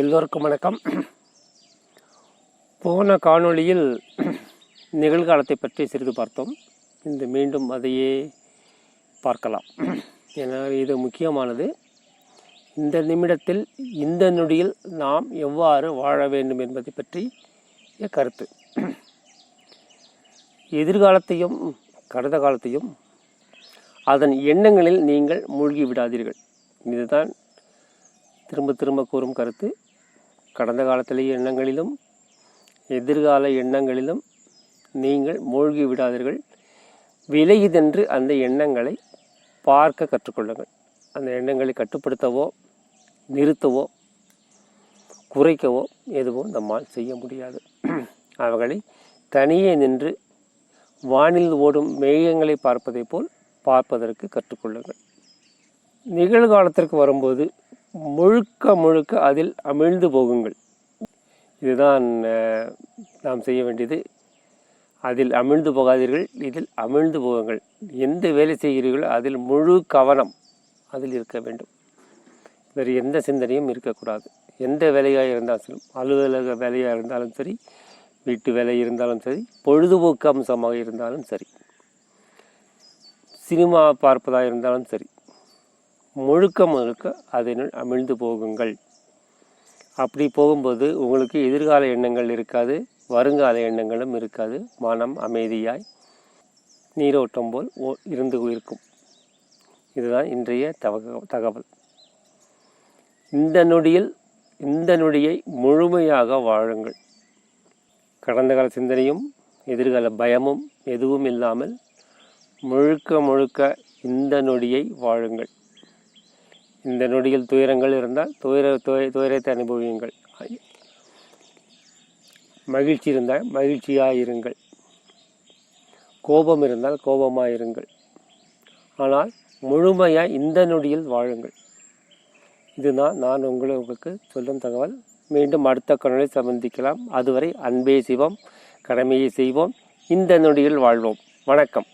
எல்லோருக்கும் வணக்கம். போன காணொளியில் நிகழ்காலத்தை பற்றி சிறிது பார்த்தோம். இந்த மீண்டும் அதையே பார்க்கலாம். ஏன்னா இது முக்கியமானது. இந்த நிமிடத்தில் இந்த நொடியில் நாம் எவ்வாறு வாழ வேண்டும் என்பதை பற்றி கருத்து. எதிர்காலத்தையும் கடந்த காலத்தையும் அதன் எண்ணங்களில் நீங்கள் மூழ்கி விடாதீர்கள். இதுதான் திரும்ப திரும்ப கூறும் கருத்து. கடந்த காலத்திலேயே எண்ணங்களிலும் எதிர்கால எண்ணங்களிலும் நீங்கள் மூழ்கி விடாதீர்கள். விலகிதென்று அந்த எண்ணங்களை பார்க்க கற்றுக்கொள்ளுங்கள். அந்த எண்ணங்களை கட்டுப்படுத்தவோ நிறுத்தவோ குறைக்கவோ எதுவும் நம்மால் செய்ய முடியாது. அவர்களை தனியே நின்று வானில் ஓடும் மேகங்களை பார்ப்பதைப் போல் பார்ப்பதற்கு கற்றுக்கொள்ளுங்கள். நிகழ்காலத்திற்கு வரும்போது முழுக்க முழுக்க அதில் அமிழ்ந்து போகுங்கள். இதுதான் நாம் செய்ய வேண்டியது. அதில் அமிழ்ந்து போகாதீர்கள் இதில் அமிழ்ந்து போகுங்கள். எந்த வேலை செய்கிறீர்களோ அதில் முழு கவனம் அதில் இருக்க வேண்டும். வேறு எந்த சிந்தனையும் இருக்கக்கூடாது. எந்த வேலையாக இருந்தாலும் சரி அலுவலக வேலையாக இருந்தாலும் சரி வீட்டு வேலை இருந்தாலும் சரி பொழுதுபோக்கு அம்சமாக இருந்தாலும் சரி சினிமா பார்ப்பதாக இருந்தாலும் சரி முழுக்க முழுக்க அதனுள் அமிழ்ந்து போகுங்கள். அப்படி போகும்போது உங்களுக்கு எதிர்கால எண்ணங்கள் இருக்காது வருங்கால எண்ணங்களும் இருக்காது. மனம் அமைதியாய் நீரோட்டம் போல் ஓ- இருந்து இருக்கும். இதுதான் இன்றைய தக தகவல். இந்த நொடியில் இந்த நொடியை முழுமையாக வாழுங்கள். கடந்த கால சிந்தனையும் எதிர்கால பயமும் எதுவும் இல்லாமல் முழுக்க முழுக்க இந்த நொடியை வாழுங்கள். இந்த நொடியில் துயரங்கள் இருந்தால் துயர துய துயரத்தை அனுபவியுங்கள். மகிழ்ச்சி இருந்தால் மகிழ்ச்சியாக இருங்கள் கோபம் இருந்தால் கோபமாக இருங்கள் ஆனால் முழுமையாக இந்த நொடியில் வாழுங்கள். இதுதான் நான் உங்களுக்கு சொல்லும் தகவல். மீண்டும் அடுத்த கணலை சந்திக்கலாம். அதுவரை அன்பே சிவம் கடமையை செய்வோம். இந்த நொடியில் வாழ்வோம். வணக்கம்.